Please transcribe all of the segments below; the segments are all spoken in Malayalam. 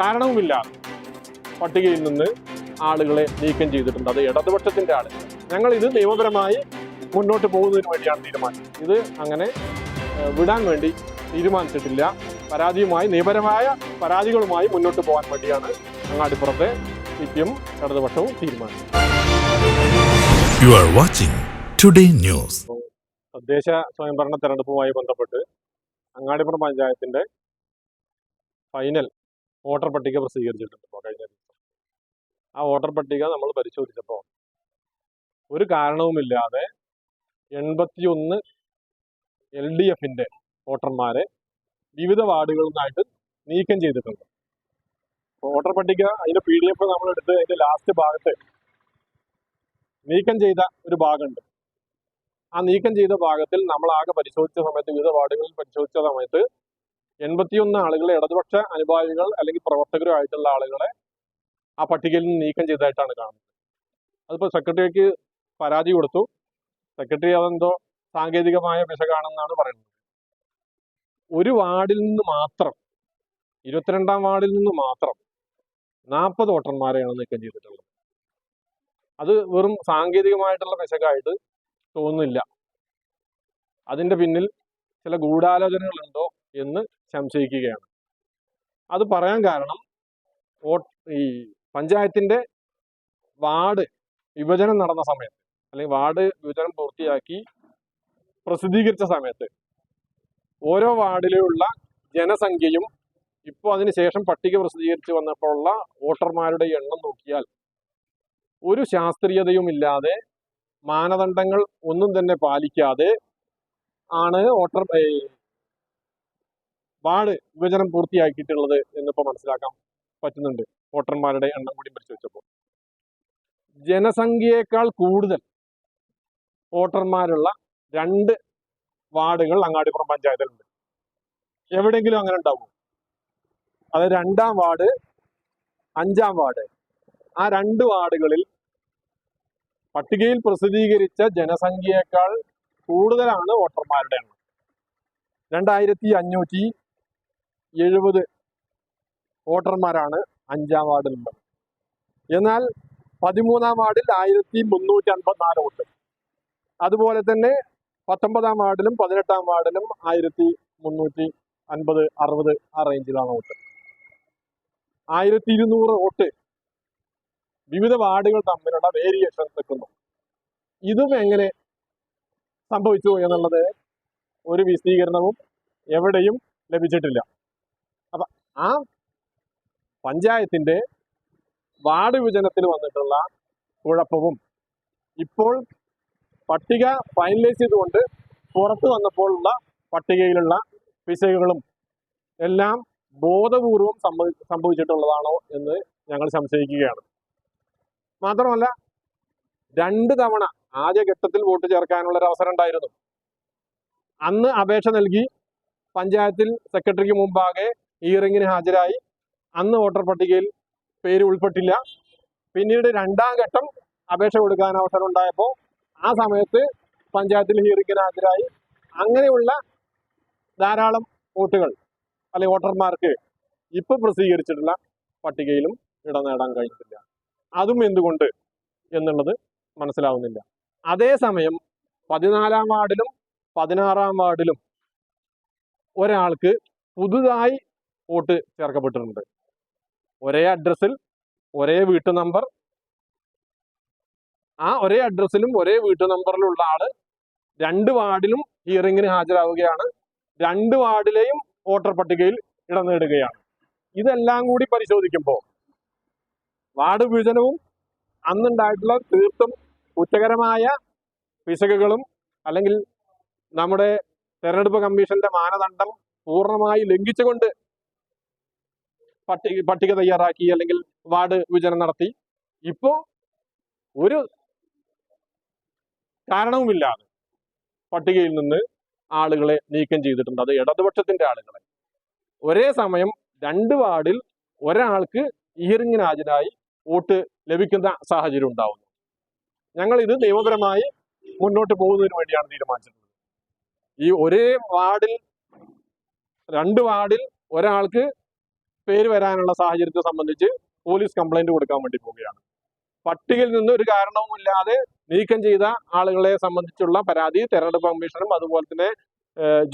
കാരണവുമില്ലാതെ പട്ടികയിൽ നിന്ന് ആളുകളെ നീക്കം ചെയ്തിട്ടുണ്ട്. അത് ഇടതുപക്ഷത്തിന്റെ ആളുകൾ ഞങ്ങൾ ഇത് നിയമപരമായി മുന്നോട്ട് പോകുന്നതിന് വേണ്ടിയാണ് തീരുമാനിച്ചത് ഇത് അങ്ങനെ വിടാൻ വേണ്ടി തീരുമാനിച്ചിട്ടില്ല. പരാതിയുമായി നിയമപരമായ പരാതികളുമായി മുന്നോട്ട് പോകാൻ വേണ്ടിയാണ് അങ്ങാടിപ്പുറത്തെ സി പി എം ഇടതുപക്ഷവും തീരുമാനിച്ചത്. You are watching Today News. തദ്ദേശ സ്വയംഭരണ തെരഞ്ഞെടുപ്പുമായി ബന്ധപ്പെട്ട് അങ്ങാടിപ്പുറം പഞ്ചായത്തിന്റെ ഫൈനൽ വോട്ടർ പട്ടിക പ്രസിദ്ധീകരിച്ചിട്ടുണ്ട് കഴിഞ്ഞ ദിവസം. ആ വോട്ടർ പട്ടിക നമ്മൾ പരിശോധിച്ചപ്പോൾ ഒരു കാരണവുമില്ലാതെ എൺപത്തിയൊന്ന് എൽ ഡി എഫിന്റെ വോട്ടർമാരെ വിവിധ വാർഡുകളിൽ നിന്നായിട്ട് നീക്കം ചെയ്തിട്ടുണ്ട്. വോട്ടർ പട്ടിക അതിന്റെ പി ഡി എഫ് നമ്മൾ എടുത്ത് അതിന്റെ ലാസ്റ്റ് ഭാഗത്ത് നീക്കം ചെയ്ത ഒരു ഭാഗമുണ്ട്. ആ നീക്കം ചെയ്ത ഭാഗത്തിൽ നമ്മൾ ആകെ പരിശോധിച്ച സമയത്ത് വിവിധ വാർഡുകളിൽ പരിശോധിച്ച സമയത്ത് എൺപത്തിയൊന്ന് ആളുകളെ ഇടതുപക്ഷ അനുഭാവികൾ അല്ലെങ്കിൽ പ്രവർത്തകരോ ആയിട്ടുള്ള ആളുകളെ ആ പട്ടികയിൽ നിന്ന് നീക്കം ചെയ്തതായിട്ടാണ് കാണുന്നത്. അതിപ്പോൾ സെക്രട്ടറിക്ക് പരാതി കൊടുത്തു. സെക്രട്ടറി അതെന്തോ സാങ്കേതികമായ പിശകാണെന്നാണ് പറയുന്നത്. ഒരു വാർഡിൽ നിന്ന് മാത്രം ഇരുപത്തിരണ്ടാം വാർഡിൽ നിന്ന് മാത്രം നാൽപ്പത് വോട്ടർമാരെയാണ് നീക്കം ചെയ്തിട്ടുള്ളത്. അത് വെറും സാങ്കേതികമായിട്ടുള്ള പിശകായിട്ട് തോന്നുന്നില്ല. അതിന്റെ പിന്നിൽ ചില ഗൂഢാലോചനകളുണ്ടോ? എന്ന് സംശയിക്കുകയാണ്. അത് പറയാൻ കാരണം ഈ പഞ്ചായത്തിന്റെ വാർഡ് വിഭജനം നടന്ന സമയത്ത് അല്ലെങ്കിൽ വാർഡ് വിഭജനം പൂർത്തിയാക്കി പ്രസിദ്ധീകരിച്ച സമയത്ത് ഓരോ വാർഡിലുള്ള ജനസംഖ്യയും ഇപ്പോൾ അതിനുശേഷം പട്ടിക പ്രസിദ്ധീകരിച്ച് വന്നപ്പോഴുള്ള വോട്ടർമാരുടെ എണ്ണം നോക്കിയാൽ ഒരു ശാസ്ത്രീയതയും ഇല്ലാതെ മാനദണ്ഡങ്ങൾ ഒന്നും തന്നെ പാലിക്കാതെ ആണ് വോട്ടർ വാർഡ് വിഭജനം പൂർത്തിയാക്കിയിട്ടുള്ളത് എന്നിപ്പോ മനസ്സിലാക്കാൻ പറ്റുന്നുണ്ട്. വോട്ടർമാരുടെ എണ്ണം കൂടി വെച്ചപ്പോൾ. ജനസംഖ്യയേക്കാൾ കൂടുതൽ വോട്ടർമാരുള്ള രണ്ട് വാർഡുകൾ അങ്ങാടിപ്പുറം പഞ്ചായത്തിലുണ്ട്. എവിടെയെങ്കിലും അങ്ങനെ ഉണ്ടാവും? അത് രണ്ടാം വാർഡ് അഞ്ചാം വാർഡ്. ആ രണ്ട് വാർഡുകളിൽ പട്ടികയിൽ പ്രസിദ്ധീകരിച്ച ജനസംഖ്യയേക്കാൾ കൂടുതലാണ് വോട്ടർമാരുടെ എണ്ണം. രണ്ടായിരത്തി അഞ്ഞൂറ്റി എഴുപത് വോട്ടർമാരാണ് അഞ്ചാം വാർഡിലുള്ളത് എന്നാൽ പതിമൂന്നാം വാർഡിൽ ആയിരത്തി മുന്നൂറ്റി അൻപത്തിനാല് വോട്ട്. അതുപോലെ തന്നെ പത്തൊമ്പതാം വാർഡിലും പതിനെട്ടാം വാർഡിലും ആയിരത്തി മുന്നൂറ്റി അൻപത് അറുപത് ആ റേഞ്ചിലാണ് വോട്ട്. ആയിരത്തി ഇരുന്നൂറ് വോട്ട് വിവിധ വാർഡുകൾ തമ്മിലുള്ള വേരിയേഷൻ നിൽക്കുന്നു. ഇതും എങ്ങനെ സംഭവിച്ചു എന്നുള്ളത് ഒരു വിശദീകരണവും എവിടെയും ലഭിച്ചിട്ടില്ല. ആ പഞ്ചായത്തിന്റെ വാർഡ് വിഭജനത്തിൽ വന്നിട്ടുള്ള കുഴപ്പവും. ഇപ്പോൾ പട്ടിക ഫൈനലൈസ് ചെയ്തുകൊണ്ട് പുറത്തു വന്നപ്പോഴുള്ള പട്ടികയിലുള്ള പിശകുകളും എല്ലാം ബോധപൂർവം സംഭവി സംഭവിച്ചിട്ടുള്ളതാണോ എന്ന് ഞങ്ങൾ സംശയിക്കുകയാണ്. മാത്രമല്ല രണ്ട് തവണ ആദ്യഘട്ടത്തിൽ വോട്ട് ചേർക്കാനുള്ള ഒരു അവസരം ഉണ്ടായിരുന്നു. അന്ന് അപേക്ഷ നൽകി പഞ്ചായത്തിൽ സെക്രട്ടറിക്ക് മുമ്പാകെ ഹിയറിംഗിന് ഹാജരായി. അന്ന് വോട്ടർ പട്ടികയിൽ പേര് ഉൾപ്പെട്ടില്ല. പിന്നീട് രണ്ടാം ഘട്ടം അപേക്ഷ കൊടുക്കാൻ അവസരം ഉണ്ടായപ്പോൾ ആ സമയത്ത് പഞ്ചായത്തിൽ ഹിയറിംഗിന് ഹാജരായി. അങ്ങനെയുള്ള ധാരാളം വോട്ടുകൾ അല്ലെ വോട്ടർമാർക്ക് ഇപ്പൊ പ്രസിദ്ധീകരിച്ചിട്ടുള്ള പട്ടികയിലും ഇടം നേടാൻ കഴിഞ്ഞിട്ടില്ല. അതും എന്തുകൊണ്ട് എന്നുള്ളത് മനസ്സിലാവുന്നില്ല. അതേസമയം പതിനാലാം വാർഡിലും പതിനാറാം വാർഡിലും ഒരാൾക്ക് പുതുതായി വോട്ട് ചേർക്കപ്പെട്ടിട്ടുണ്ട്. ഒരേ അഡ്രസ്സിൽ ഒരേ വീട്ടു നമ്പർ ആ ഒരേ അഡ്രസ്സിലും ഒരേ വീട്ടു നമ്പറിലുള്ള ആൾ രണ്ട് വാർഡിലും ഹിയറിംഗിന് ഹാജരാവുകയാണ്. രണ്ട് വാർഡിലെയും വോട്ടർ പട്ടികയിൽ ഇടം നേടുകയാണ്. ഇതെല്ലാം കൂടി പരിശോധിക്കുമ്പോൾ വാർഡ് വിഭജനവും അന്നുണ്ടായിട്ടുള്ള തീർത്തും കുറ്റകരമായ പിശകുകളും അല്ലെങ്കിൽ നമ്മുടെ തെരഞ്ഞെടുപ്പ് കമ്മീഷന്റെ മാനദണ്ഡം പൂർണമായി ലംഘിച്ചുകൊണ്ട് പട്ടിക പട്ടിക തയ്യാറാക്കി അല്ലെങ്കിൽ വാർഡ് വിഭജനം നടത്തി. ഇപ്പോ ഒരു കാരണവുമില്ലാതെ പട്ടികയിൽ നിന്ന് ആളുകളെ നീക്കം ചെയ്തിട്ടുണ്ട്. അത് ഇടതുപക്ഷത്തിന്റെ ആളുകളെ. ഒരേ സമയം രണ്ട് വാർഡിൽ ഒരാൾക്ക് ഹിയറിംഗിന് ഹാജരായി വോട്ട് ലഭിക്കുന്ന സാഹചര്യം ഉണ്ടാവുന്നു. ഞങ്ങൾ ഇത് നിയമപരമായി മുന്നോട്ട് പോകുന്നതിന് വേണ്ടിയാണ് തീരുമാനിച്ചിട്ടുള്ളത്. ഈ ഒരേ വാർഡിൽ രണ്ട് വാർഡിൽ ഒരാൾക്ക് പേര് വരാനുള്ള സാഹചര്യത്തെ സംബന്ധിച്ച് പോലീസ് കംപ്ലൈന്റ് കൊടുക്കാൻ വേണ്ടി പോവുകയാണ്. പട്ടികയിൽ നിന്ന് ഒരു കാരണവുമില്ലാതെ നീക്കം ചെയ്ത ആളുകളെ സംബന്ധിച്ചുള്ള പരാതി തെരഞ്ഞെടുപ്പ് കമ്മീഷനും അതുപോലെ തന്നെ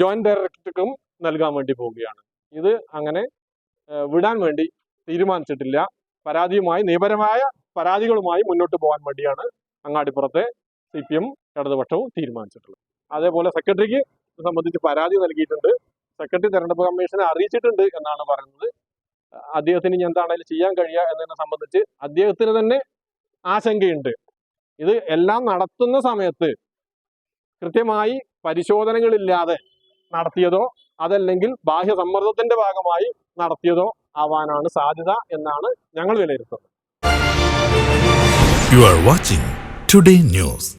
ജോയിന്റ് ഡയറക്ടർക്കും നൽകാൻ വേണ്ടി പോവുകയാണ്. ഇത് അങ്ങനെ വിടാൻ വേണ്ടി തീരുമാനിച്ചിട്ടില്ല. പരാതിയുമായി നിയമപരമായ പരാതികളുമായി മുന്നോട്ട് പോകാൻ വേണ്ടിയാണ് അങ്ങാടിപ്പുറത്തെ സി പി എം ഇടതുപക്ഷവും തീരുമാനിച്ചിട്ടുള്ളത്. അതേപോലെ സെക്രട്ടറിക്ക് സംബന്ധിച്ച് പരാതി നൽകിയിട്ടുണ്ട്. സെക്രട്ടറി തെരഞ്ഞെടുപ്പ് കമ്മീഷനെ അറിയിച്ചിട്ടുണ്ട് എന്നാണ് പറയുന്നത്. അദ്ദേഹത്തിന് ഇനി എന്താണെങ്കിലും ചെയ്യാൻ കഴിയുക എന്നതിനെ സംബന്ധിച്ച് അദ്ദേഹത്തിന് തന്നെ ആശങ്കയുണ്ട് ഇത് എല്ലാം നടത്തുന്ന സമയത്ത് കൃത്യമായി പരിശോധനകളില്ലാതെ നടത്തിയതോ അതല്ലെങ്കിൽ ബാഹ്യ സമ്മർദ്ദത്തിന്റെ ഭാഗമായി നടത്തിയതോ ആവാനാണ് സാധ്യത എന്നാണ് ഞങ്ങൾ വിലയിരുത്തുന്നത് you are watching today News.